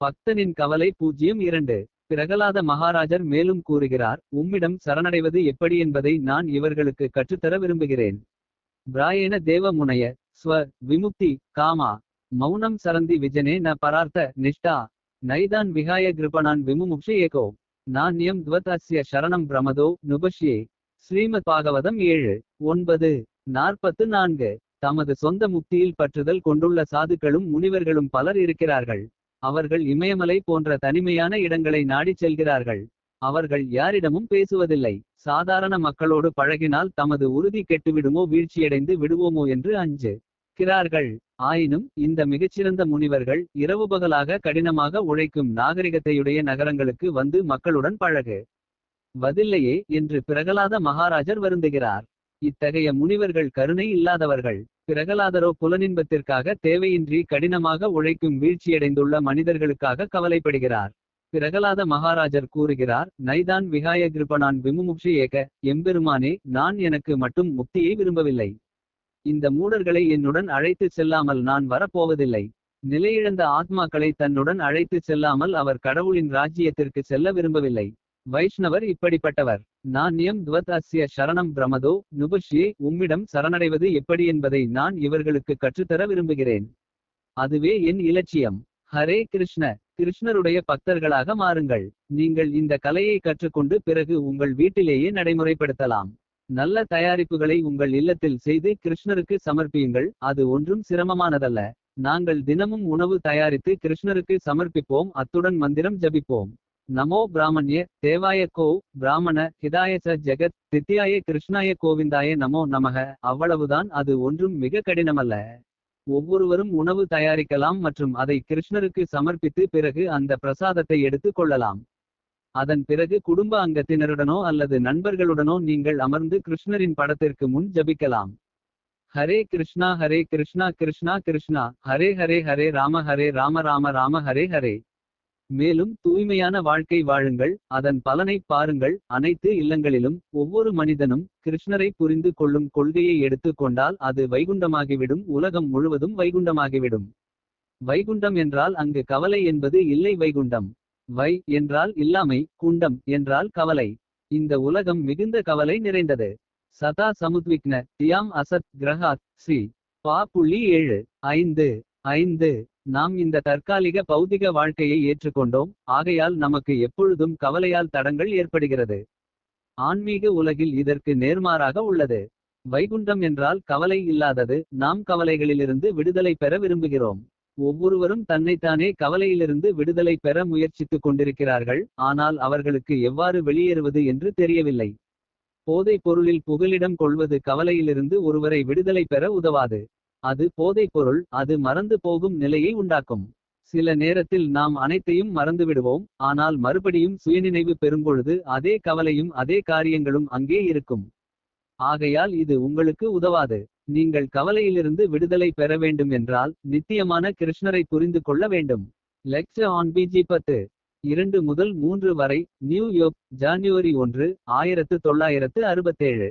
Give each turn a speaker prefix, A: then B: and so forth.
A: பக்தனின் கவலை பூஜ்யம் இரண்டு. பிரகலாத மகாராஜர் மேலும் கூறுகிறார் உம்மிடம் சரணடைவது எப்படி என்பதை நான் இவர்களுக்கு கற்றுத்தர விரும்புகிறேன். பிராயேன தேவ முனைய ஸ்வ விமுக்தி காமா மௌனம் சரந்தி விஜனே ந பரார்த்த நிஷ்டா நைதான் விகாய கிருபணான் விமுமுக்ஷ ஏகோ. நாண்யம் துவதாசிய சரணம் பிரமதோ நுபஷ்யே. ஸ்ரீமத் பாகவதம் ஏழு ஒன்பது நாற்பத்து நான்கு. தமது சொந்த முக்தியில் பற்றுதல் கொண்டுள்ள சாதுக்களும் முனிவர்களும் பலர் இருக்கிறார்கள். அவர்கள் இமயமலை போன்ற தனிமையான இடங்களை நாடிச் செல்கிறார்கள். அவர்கள் யாரிடமும் பேசுவதில்லை. சாதாரண மக்களோடு பழகினால் தமது உறுதி கெட்டுவிடுமோ வீழ்ச்சியடைந்து விடுவோமோ என்று அஞ்சு கிறார்கள் ஆயினும் இந்த மிகச்சிறந்த முனிவர்கள் இரவு பகலாக கடினமாக உழைக்கும் நாகரிகத்தையுடைய நகரங்களுக்கு வந்து மக்களுடன் பழகு. வதில்லையே என்று பிரகலாத மகாராஜர் வருந்துகிறார். இத்தகைய முனிவர்கள் கருணை இல்லாதவர்கள் பிரகலாதரோ புலனின்பத்திற்காக தேவையின்றி கடினமாக உழைக்கும் வீழ்ச்சியடைந்துள்ள மனிதர்களுக்காக கவலைப்படுகிறார். பிரகலாத மகாராஜர் கூறுகிறார் நைதான் விகாய கிருபனான் விமுமுக்ஷி ஏக எம்பெருமானே நான் எனக்கு மட்டும் முக்தியை விரும்பவில்லை. இந்த மூடர்களை என்னுடன் அழைத்துச் செல்லாமல் நான் வரப்போவதில்லை. நிலையிழந்த ஆத்மாக்களை தன்னுடன் அழைத்துச் செல்லாமல் அவர் கடவுளின் ராஜ்யத்திற்கு செல்ல விரும்பவில்லை. வைஷ்ணவர் இப்படிப்பட்டவர். நாண்யம் துவத் அஸ்ய சரணம் பிரமதோ நுபஷ்யே உம்மிடம் சரணடைவது எப்படி என்பதை நான் இவர்களுக்கு கற்றுத்தர விரும்புகிறேன். அதுவே என் இலட்சியம். ஹரே கிருஷ்ண கிருஷ்ணருடைய பக்தர்களாக மாறுங்கள். நீங்கள் இந்த கலையை கற்றுக்கொண்டு பிறகு உங்கள் வீட்டிலேயே நடைமுறைப்படுத்தலாம். நல்ல தயாரிப்புகளை உங்கள் இல்லத்தில் செய்து கிருஷ்ணருக்கு சமர்ப்பியுங்கள். அது ஒன்றும் சிரமமானதல்ல. நாங்கள் தினமும் உணவு தயாரித்து கிருஷ்ணருக்கு சமர்ப்பிப்போம். அத்துடன் மந்திரம் ஜபிப்போம். நமோ பிராமண்ய தேவாய கோ பிராமண ஹிதாயச ஜெகத் தித்தியாய கிருஷ்ணாய கோவிந்தாய நமோ நமக. அவ்வளவுதான் அது ஒன்றும் மிக கடினமல்ல. ஒவ்வொருவரும் உணவு தயாரிக்கலாம் மற்றும் அதை கிருஷ்ணருக்கு சமர்ப்பித்து பிறகு அந்த பிரசாதத்தை எடுத்துக் கொள்ளலாம். அதன் பிறகு குடும்ப அங்கத்தினருடனோ அல்லது நண்பர்களுடனோ நீங்கள் அமர்ந்து கிருஷ்ணரின் படத்திற்கு முன் ஜபிக்கலாம். ஹரே கிருஷ்ணா ஹரே கிருஷ்ணா கிருஷ்ணா கிருஷ்ணா ஹரே ஹரே ஹரே ராம ஹரே ராம ராம ராம ஹரே ஹரே. மேலும் தூய்மையான வாழ்க்கை வாழுங்கள் அதன் பலனை பாருங்கள் அனைத்து இல்லங்களிலும் ஒவ்வொரு மனிதனும் கிருஷ்ணரை புரிந்து கொள்ளும் கொள்கையை எடுத்துக் கொண்டால் அது வைகுண்டமாகிவிடும் உலகம் முழுவதும் வைகுண்டமாகிவிடும். வைகுண்டம் என்றால் அங்கு கவலை என்பது இல்லை வைகுண்டம். வை என்றால் இல்லாமை குண்டம் என்றால் கவலை. இந்த உலகம் மிகுந்த கவலை நிறைந்தது. சதா சமுத்விக்ன தியாம் அசத் கிரகாத் ஸ்ரீ பா புள்ளி ஏழு ஐந்து ஐந்து. நாம் இந்த தற்காலிக பௌதிக வாழ்க்கையை ஏற்றுக்கொண்டோம். ஆகையால் நமக்கு எப்பொழுதும் கவலையால் தடங்கள் ஏற்படுகிறது. ஆன்மீக உலகில் இதற்கு நேர்மாறாக உள்ளது. வைகுண்டம் என்றால் கவலை இல்லாதது. நாம் கவலைகளிலிருந்து விடுதலை பெற விரும்புகிறோம். ஒவ்வொருவரும் தன்னைத்தானே கவலையிலிருந்து விடுதலை பெற முயற்சித்துக் கொண்டிருக்கிறார்கள். ஆனால் அவர்களுக்கு எவ்வாறு வெளியேறுவது என்று தெரியவில்லை. போதைப் பொருளில் புகலிடம் கொள்வது கவலையிலிருந்து ஒருவரை விடுதலை பெற உதவாது. அது போதைப்பொருள் அது மறந்து போகும் நிலையை உண்டாக்கும். சில நேரத்தில் நாம் அனைத்தையும் மறந்துவிடுவோம் ஆனால் மறுபடியும் சுயநினைவு பெறும்பொழுது அதே கவலையும் அதே காரியங்களும் அங்கே இருக்கும். ஆகையால் இது உங்களுக்கு உதவாது. நீங்கள் கவலையிலிருந்து விடுதலை பெற வேண்டும் என்றால் நித்தியமான கிருஷ்ணரை புரிந்து கொள்ள வேண்டும். லெக்ச ஆன் பிஜி பத்து இரண்டு முதல் மூன்று வரை நியூயோர்க் ஜனவரி ஜான்யுவரி ஒன்று ஆயிரத்து தொள்ளாயிரத்து அறுபத்தேழு.